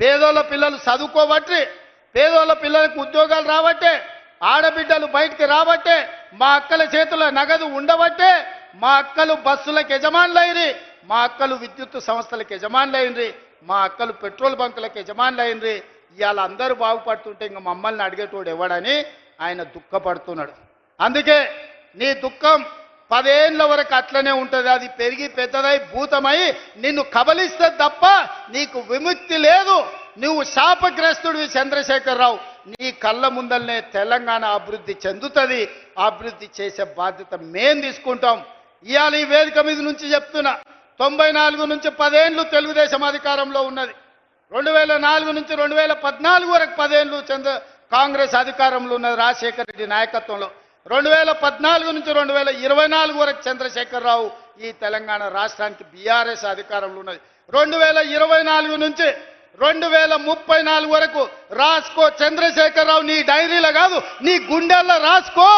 పేదోళ్ళ పిల్లలు చదువుకోబట్టి పేదోళ్ళ పిల్లలకు ఉద్యోగాలు రాబట్టే ఆడబిడ్డలు బయటికి రాబట్టే మా అక్కల చేతుల నగదు ఉండబట్టే మా అక్కలు బస్సులకు యజమానులైనరి మా అక్కలు విద్యుత్ సంస్థలకు యజమానులైనరి మా అక్కలు పెట్రోల్ బంకులకు యజమానులైనరి ఇవాళ అందరూ బాగుపడుతుంటే ఇంక మమ్మల్ని అడిగేటోడు ఎవడని ఆయన దుఃఖపడుతున్నాడు. అందుకే నీ దుఃఖం పదేళ్ళ వరకు అట్లనే ఉంటుంది. అది పెరిగి పెద్దదై భూతమై నిన్ను కబలిస్తే తప్ప నీకు విముక్తి లేదు. నువ్వు శాపగ్రస్తుడివి చంద్రశేఖరరావు. నీ కళ్ళ ముందల్నే తెలంగాణ అభివృద్ధి చెందుతుంది. అభివృద్ధి చేసే బాధ్యత మేం తీసుకుంటాం. ఇవాళ ఈ వేదిక మీద నుంచి చెప్తున్నా. తొంభై నాలుగు నుంచి పదేండ్లు తెలుగుదేశం అధికారంలో ఉన్నది. రెండు వేల నాలుగు నుంచి రెండు వేల పద్నాలుగు వరకు పదేళ్ళు చంద్ర కాంగ్రెస్ అధికారంలో ఉన్నది రాజశేఖర రెడ్డి నాయకత్వంలో. రెండు వేల పద్నాలుగు నుంచి రెండు వేల ఇరవై నాలుగు వరకు చంద్రశేఖరరావు ఈ తెలంగాణ రాష్ట్రానికి బీఆర్ఎస్ అధికారంలో ఉన్నది. రెండు వేల ఇరవై నాలుగు నుంచి రెండు వేల ముప్పై నాలుగు వరకు రాసుకో చంద్రశేఖరరావు నీ డైరీలో కాదు నీ గుండెల్లో రాసుకో.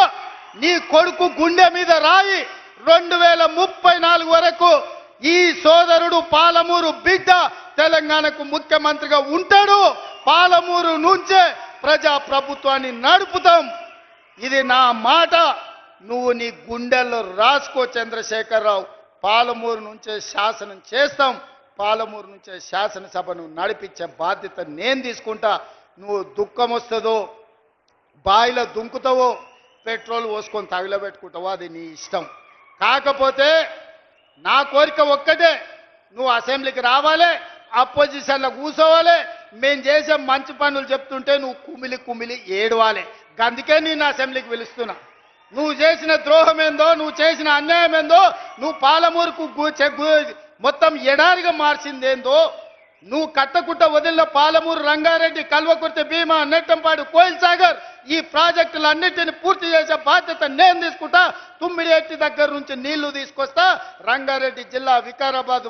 నీ కొడుకు గుండె మీద రాయి. రెండు వేల ముప్పై నాలుగు వరకు ఈ సోదరుడు పాలమూరు బిడ్డ తెలంగాణకు ముఖ్యమంత్రిగా ఉంటాడు. పాలమూరు నుంచే ప్రజా ప్రభుత్వాన్ని నడుపుతాం. ఇది నా మాట. నువ్వు నీ గుండెల్లో రాసుకో చంద్రశేఖరరావు. పాలమూరు నుంచే శాసనం చేస్తాం. పాలమూరు నుంచే శాసనసభను నడిపించే బాధ్యత నేను తీసుకుంటా. నువ్వు దుఃఖం వస్తుందో బావిలో దుంకుతావో పెట్రోల్ పోసుకొని తగిలబెట్టుకుంటావో అది నీ ఇష్టం. కాకపోతే నా కోరిక ఒక్కటే. నువ్వు అసెంబ్లీకి రావాలి అపోజిషన్లో కూర్చోవాలి. మేము చేసే మంచి పనులు చెప్తుంటే నువ్వు కుమిలి కుమిలి ఏడవాలి. అందుకే నేను అసెంబ్లీకి పిలుస్తున్నా. నువ్వు చేసిన ద్రోహం ఏందో నువ్వు చేసిన అన్యాయం ఏందో నువ్వు పాలమూరుకు గు- మొత్తం ఎడారిగా మార్చిందేందో నువ్వు కట్టకుట్ట వదిలిన పాలమూరు రంగారెడ్డి కల్వకుర్తి భీమా నెట్టంపాడు కోయిల్ సాగర్ ఈ ప్రాజెక్టులన్నిటిని పూర్తి చేసే బాధ్యత నేను తీసుకుంటా. తుమ్మిడి దగ్గర నుంచి నీళ్ళు తీసుకొస్తా. రంగారెడ్డి జిల్లా వికారాబాద్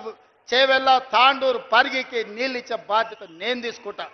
చేవెళ్ళ తాండూరు పరిగికి నీళ్ళు ఇచ్చే బాధ్యత నేను తీసుకుంటా.